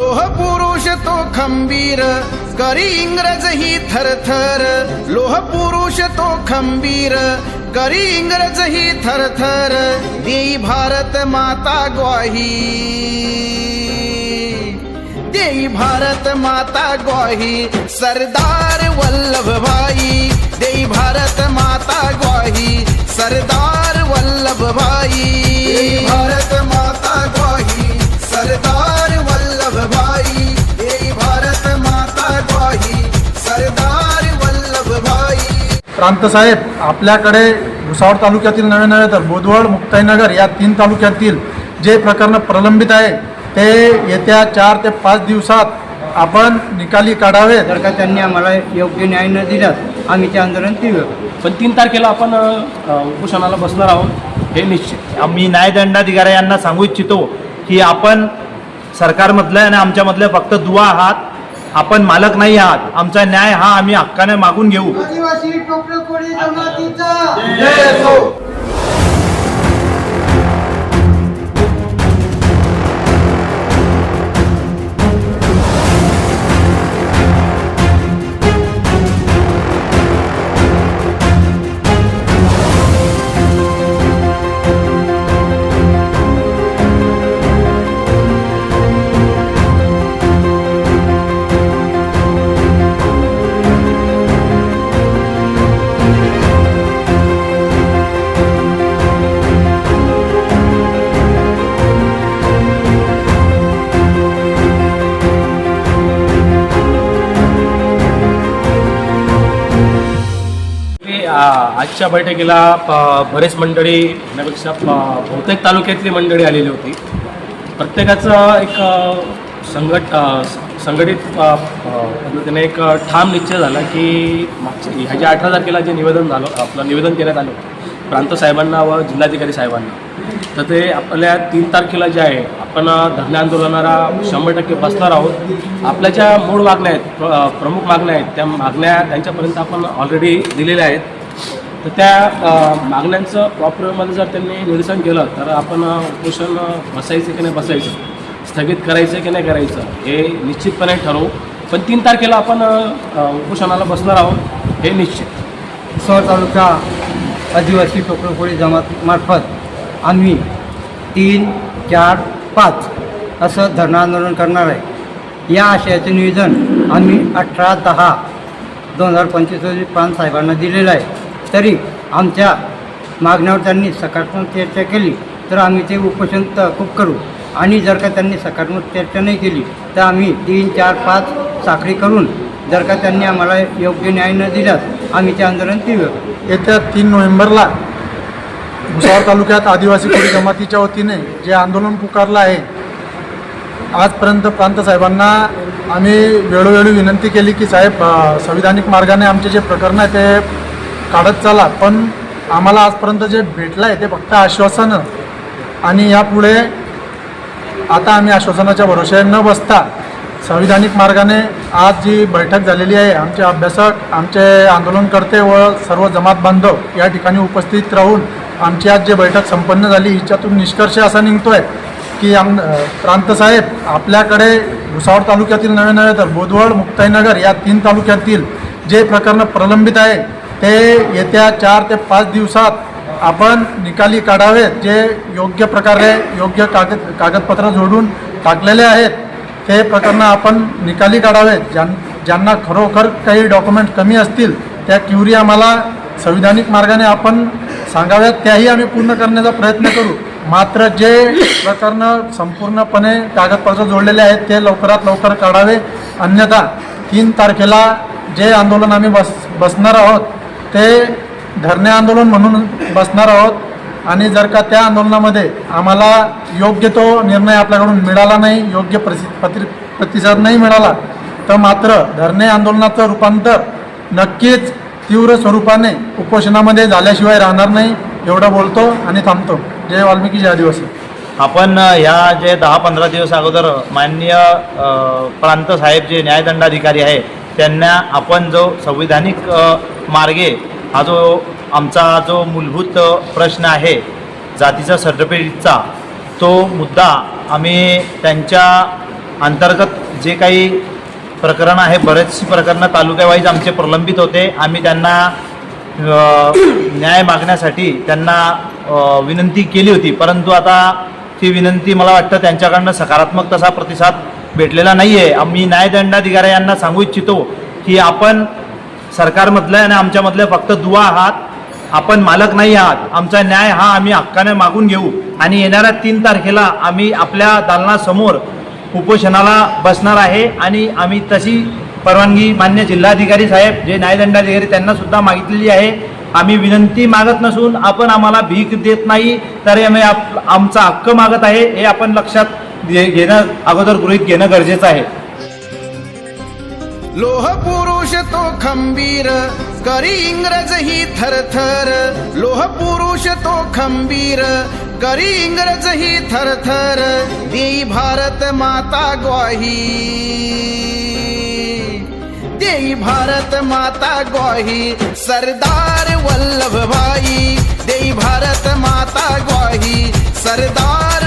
लोह पुरुष तो खंबीर करी इंग्रज ही थरथर. लोह पुरुष तो खंबीर करी इंग्रज ही थरथर. देई भारत माता ग्वाही. देई भारत माता ग्वाही. सरदार वल्लभ भाई. देई भारत माता ग्वाही. सरदार वल्लभ भाई. प्रांतसाहेब आपल्याकडे भुसावळ तालुक्यातील नवे नव्हे तर बोदवड मुक्ताईनगर या तीन तालुक्यातील जे प्रकरण प्रलंबित आहे ते येत्या चार ते पाच दिवसात आपण निकाली काढावेत जर का त्यांनी आम्हाला योग्य न्याय न दिल्यास आम्ही ते आंदोलन तीव्र करू. पण तीन तारखेला आपण अ, उपोषणाला बसणार आहोत हे निश्चित. आम्ही न्यायदंडाधिकारी यांना सांगू इच्छितो की आपण सरकारमधले आणि आमच्यामधले फक्त दुवा आहात. आपण मालक नाही आहात. आमचा न्याय हा आम्ही हक्काने मागून घेऊ. आदिवासी टोपलं कोळी जमातीचा आजच्या बैठकीला प- बरेच मंडळी म्हणण्यापेक्षा बहुतेक तालुक्यातली मंडळी आलेली होती. प्रत्येकाचं एक संघट संघटित पद्धतीने एक ठाम निश्चय झाला की मागच्या ह्याच्या अठरा तारखेला जे निवेदन झालं आपलं निवेदन देण्यात आलं प्रांत साहेबांना व जिल्हाधिकारी साहेबांना तर ते आपल्या तीन तारखेला जे आहे आपण धरणे आंदोलनाला शंभर टक्के बसणार आहोत. आपल्या ज्या मूळ मागण्या आहेत प्र- प्रमुख मागण्या आहेत त्या मागण्या त्यांच्यापर्यंत आपण ऑलरेडी दिलेल्या आहेत. तर त्या मागण्यांचं प्रॉपरमध्ये जर त्यांनी निरसन केलं तर आपण उपोषण बसायचं की नाही बसायचं? स्थगित करायचं की नाही करायचं? हे निश्चितपणे ठरवू. पण तीन तारखेला आपण उपोषणाला बसणार आहोत हे निश्चित. सह तालुका आदिवासी टोपलं कोळी जमात मार्फत आम्ही तीन चार पाच असं धरणं आंदोलन करणार आहे. या आशयाचे निवेदन आम्ही अठरा दहा दोन हजार पंचवीस रोजी प्रांत साहेबांना दिलेलं आहे. तरी आमच्या मागण्यावर त्यांनी सकारात्मक चर्चा केली तर आम्ही ते उपोषण तहकूब करू. आणि जर का त्यांनी सकारात्मक चर्चा नाही केली तर आम्ही तीन चार पाच साखळी करून जर का त्यांनी आम्हाला योग्य न्याय न दिल्यास आम्ही ते आंदोलन तीव्र करू येत्या तीन नोव्हेंबरला भुसावळ तालुक्यात आदिवासी कोळी जमातीच्या वतीने जे आंदोलन पुकारलं आहे आजपर्यंत प्रांत साहेबांना आम्ही वेळोवेळी विनंती केली की साहेब संविधानिक मार्गाने आमचे जे प्रकरण आहे ते काढत चाला. पण आम्हाला आजपर्यंत जे भेटलं आहे ते फक्त आश्वासनं. आणि यापुढे आता आम्ही आश्वासनाच्या भरोश्यावर न बसता संविधानिक मार्गाने आज जी बैठक झालेली आहे आमचे अभ्यासक आमचे आंदोलनकर्ते व सर्व जमात बांधव या ठिकाणी उपस्थित राहून आमची आज जी बैठक संपन्न झाली हिच्यातून निष्कर्ष असा निघतोय की आम प्रांतसाहेब आपल्याकडे भुसावळ तालुक्यातील नवे नव्हे तर बोदवड मुक्ताईनगर या तीन तालुक्यातील जे प्रकरणं प्रलंबित आहे ते येत्या चार ते पाच दिवसात आपण निकाली काढावेत जे योग्य प्रकारे योग्य कागद कागदपत्र जोडून टाकलेले आहेत ते प्रकरणं आपण निकाली काढावेत ज्यां ज्यांना खरोखर काही डॉक्युमेंट कमी असतील त्या क्युरी आम्हाला संविधानिक मार्गाने आपण सांगाव्यात त्याही आम्ही पूर्ण करण्याचा प्रयत्न करू. मात्र जे प्रकरणं संपूर्णपणे कागदपत्र जोडलेले आहेत ते लवकरात लवकर काढावे. अन्यथा तीन तारखेला जे आंदोलन आम्ही बस बसणार आहोत ते धरणे आंदोलन म्हणून बसणार आहोत. आणि जर का त्या आंदोलनामध्ये आम्हाला योग्य तो निर्णय आपल्याकडून मिळाला नाही योग्य प्रसि प्रति प्रतिसाद नाही मिळाला तर मात्र धरणे आंदोलनाचं रूपांतर नक्कीच तीव्र स्वरूपाने उपोषणामध्ये झाल्याशिवाय राहणार नाही एवढं बोलतो आणि थांबतो. जय वाल्मिकी जय आदिवासी. आपण ह्या जे दहा पंधरा दिवस अगोदर माननीय प्रांत साहेब जे न्यायदंडाधिकारी आहे त्यांना आपण जो संविधानिक मार्गे हा जो आमचा जो मूलभूत प्रश्न आहे जातीचा सर्टिफिकेटचा तो मुद्दा आम्ही त्यांच्या अंतर्गत जे काही प्रकरणं आहे बरेचशी प्रकरणं तालुक्यावाईज आमचे प्रलंबित होते. आम्ही त्यांना न्याय मागण्यासाठी त्यांना विनंती केली होती. परंतु आता ती विनंती मला वाटतं त्यांच्याकडनं सकारात्मक तसा प्रतिसाद भेटलेला नाही आहे आम्ही न्यायदंडाधिकारी यांना सांगू इच्छितो की आपण सरकारमधलं आणि आमच्यामधलं फक्त दुवा आहात. आपण मालक नाही आहात. आमचा न्याय हा आम्ही हक्काने मागून घेऊ. आणि येणाऱ्या तीन तारखेला आम्ही आपल्या दालनासमोर उपोषणाला बसणार आहे. आणि आम्ही तशी परवानगी मान्य जिल्हाधिकारी साहेब जे न्यायदंडाधिकारी त्यांना सुद्धा मागितलेली आहे. आम्ही विनंती मागत नसून आपण आम्हाला भीक देत नाही. तर आम्ही आप आमचा हक्क मागत आहे. हे आपण लक्षात घेणं अगोदर गृहीत घेणं गरजेचं आहे. लोह पुरुष तो खंबीर करी इंग्रज ही थरथर. लोह पुरुष तो खंबीर करी इंग्रज ही थरथर. देई भारत माता ग्वाही. देई भारत माता ग्वाही. सरदार वल्लभ भाई देई भारत माता ग्वाही. सरदार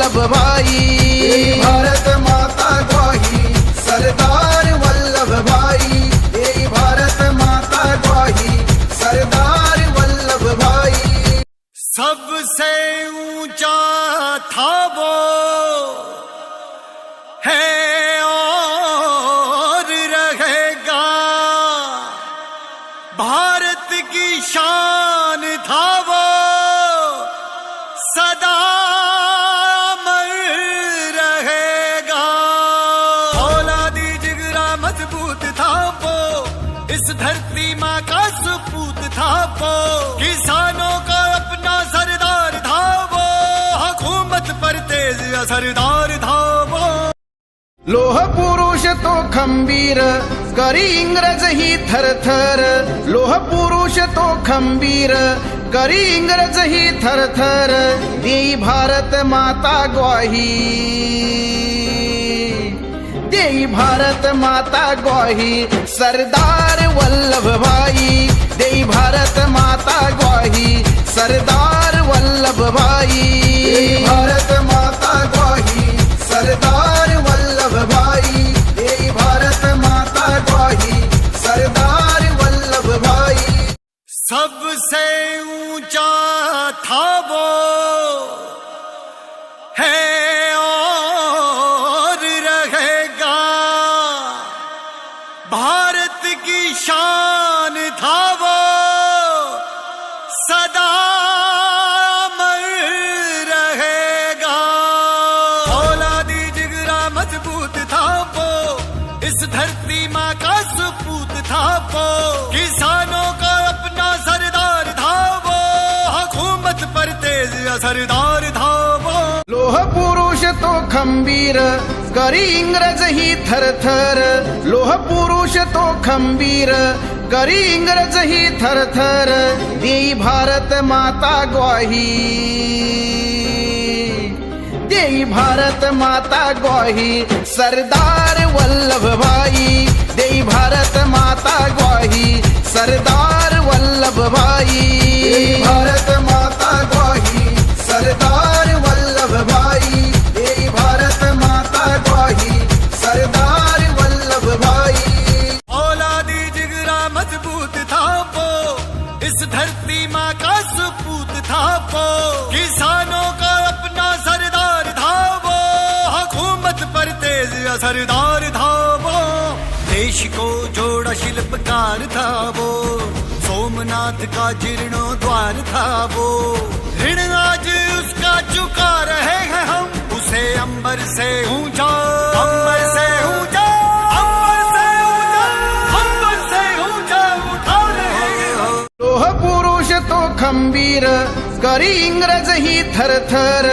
वल्लभ भाई। भारत माता ग्वाही। सरदार वल्लभ भाई। देई भारत माता ग्वाही। सरदार वल्लभ भाई। सबसे ऊंचा था वो गरिमा का सपूत था वो किसानों का अपना सरदार था वो हुकूमत पर तेज असरदार था वो लोह पुरुष तो खंबीर करी इंग्रज ही थरथर। लोह पुरुष तो खंबीर करी इंग्रज ही थरथर। दी भारत माता ग्वाही। देई भारत माता ग्वाही। सरदार वल्लभ भाई, देई भारत माता ग्वाही। सरदार वल्लभ भाई भारत माता ग्वाही। सरदार वल्लभ भाई, देई भारत माता ग्वाही। सरदार वल्लभ भाई। सबसे ऊँचा था वो थापो। किसानों का अपना सरदार धावो। वो हुकूमत पर तेज सरदार धावो। लोह पुरुष तो खंबीर करी इंग्रज ही थरथर। लोह पुरुष तो खंबीर करी इंग्रज ही थरथर। दी भारत माता ग्वाही। देई भारत माता ग्वाही. सरदार वल्लभ भाई देई भारत माता ग्वाही. सरदार वल्लभ भाई भारत माता ग्वाही. सरदार का शिल्पकार था वो? सोमनाथ का जीर्णोद्वार था वो। ऋण आज उसका चुका रहे हैं हम। उसे अंबर से ऊंचा अंबर से ऊंचा अंबर से ऊंचा अंबर से ऊंचा उठा रहे हैं लोह पुरुष तो खंबीर करी इंग्रज ही थर थर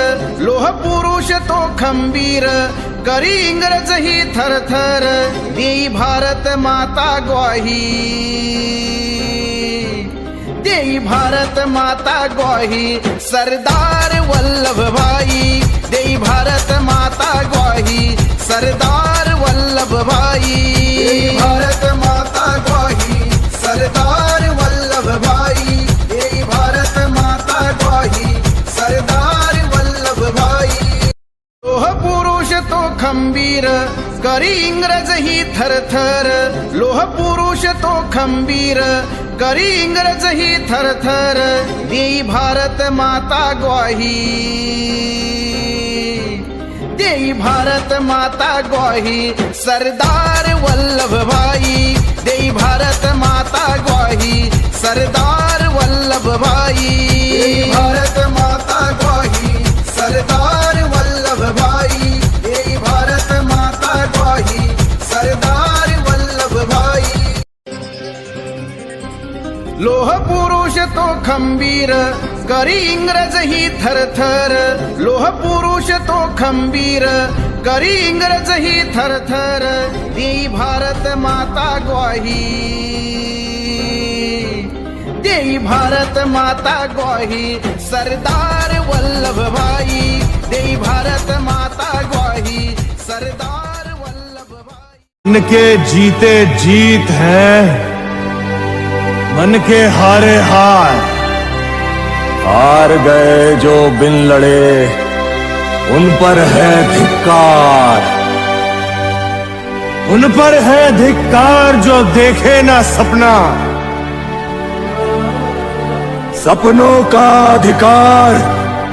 लोह पुरुष तो खंबीर करी इंग्रज ही थरथर देई भारत माता ग्वाही. देई भारत माता ग्वाही सरदार वल्लभ भाई. देई भारत माता ग्वाही सरदार वल्लभ भाई. भारत माता ग्वाही सरदार खंबीर करी इंग्रज ही थरथर. लोह पुरुष तो खंबीर करी इंग्रज ही थरथर. देई भारत माता ग्वाही. देई भारत माता ग्वाही. सरदार वल्लभ भाई देई भारत माता ग्वाही. सरदार वल्लभ भाई भारत माता ग्वाही. सरदार लोह पुरुष तो खंबीर करी इंग्रज ही थरथर. लोह पुरुष तो खंबीर करी इंग्रज ही थरथर. देई भारत माता ग्वाही. देई भारत माता ग्वाही. सरदार वल्लभ भाई. देई भारत माता ग्वाही. सरदार वल्लभ भाई. मन जीते जीत है। मन के हारे हार हार गए जो बिन लड़े, उन पर है धिक्कार। उन पर है धिक्कार जो देखे ना सपना। सपनों का अधिकार,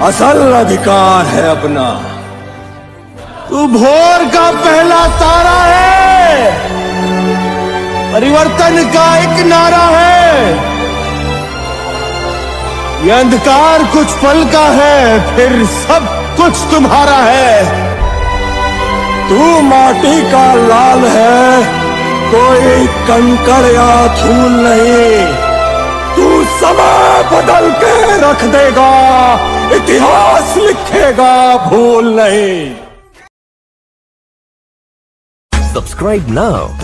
असल अधिकार है अपना। तू भोर का पहला तारा है। परिवर्तन का एक नारा है। ये अंधकार कुछ पल का है, फिर सब कुछ तुम्हारा है। तू माटी का लाल है, कोई कंकड़ या धूल नहीं। तू समय बदल के रख देगा, इतिहास लिखेगा, भूल नहीं। Subscribe now